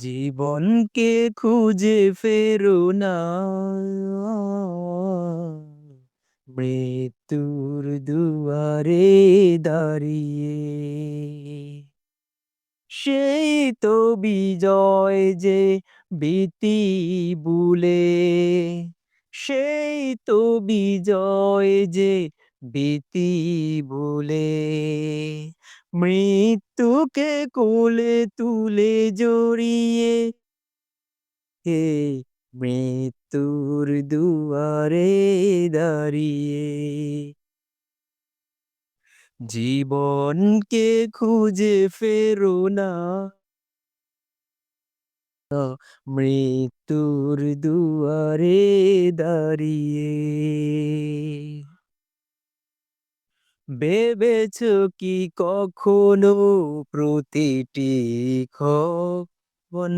জীবনকে খুঁজে ফেরো না। মৃত্যুর দুয়ারে দাঁড়িয়ে সেই তো বিজয় যে ভীতি বুলে সেই তো বিজয় যে ভীতি বুলে মৃত্যুকে কোলে তুলে জড়িয়ে হে মৃত্যুর দুয়ারে দাঁড়িয়ে। জীবনকে খুঁজে ফেরো না। মৃত্যুর দুয়ারে দাঁড়িয়ে। ভেবেছ কি কখনো প্রতিটি ক্ষণ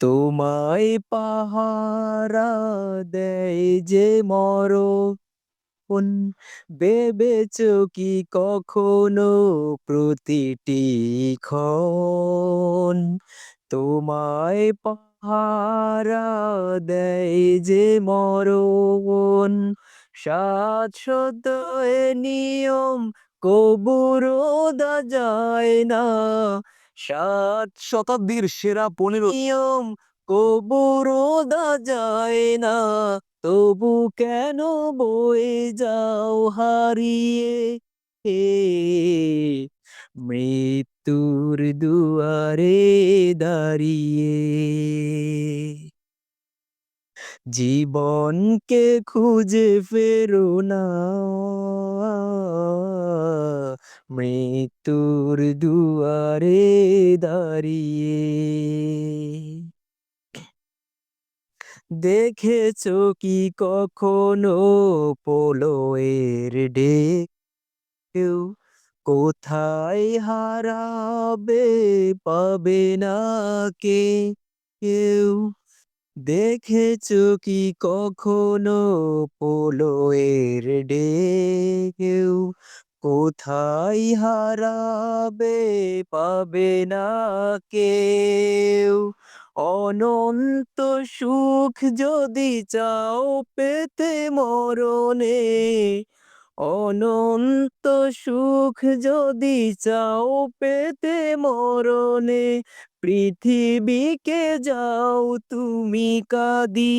তোমায় পাহারা দেয় যে মরণ? ভেবেছ কি কখনো প্রতিটি ক্ষণ তোমায় পাহারা দেয় যে মরণ? শাশ্বতয় নিয়ম কবুরোদা যায় না। সাত শতাব্দীর সেরা পনেরো নিয়ম কবুরোদা যায় না। তবু কেন বয়ে যাও হারিয়ে? হে মৃত্যুর দুয়ারে দাঁড়িয়ে জীবনকে খুঁজে ফেরো না। মৃত্যুর দুয়ারে দাঁড়িয়ে দেখেছ কি কখনো পোলোয়ের ঢেউ? কোথায় হারাবে, পাবে না কে কেউ? দেখেছ কি কখনো পোলোয়ের ঢেউ? কোথায় হারাবে, পাবে না কেউ? অনন্ত সুখ যদি চাও পেতে মরণে অনন্ত সুখ যদি চাও পেতে মরণে পৃথিবীকে যাও তুমি কাদি।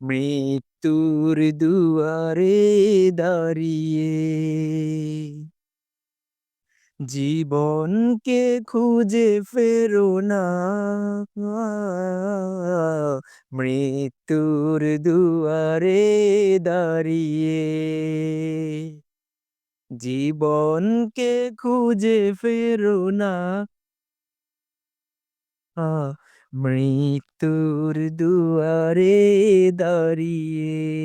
মৃত্যুর দুয়ারে দাঁড়িয়ে জীবনকে খুঁজে ফেরো না। মৃত্যুর দুয়ারে দাঁড়িয়ে জীবনকে খুঁজে ফেরো না। মৃত্যুর দুয়ারে দাঁড়িয়ে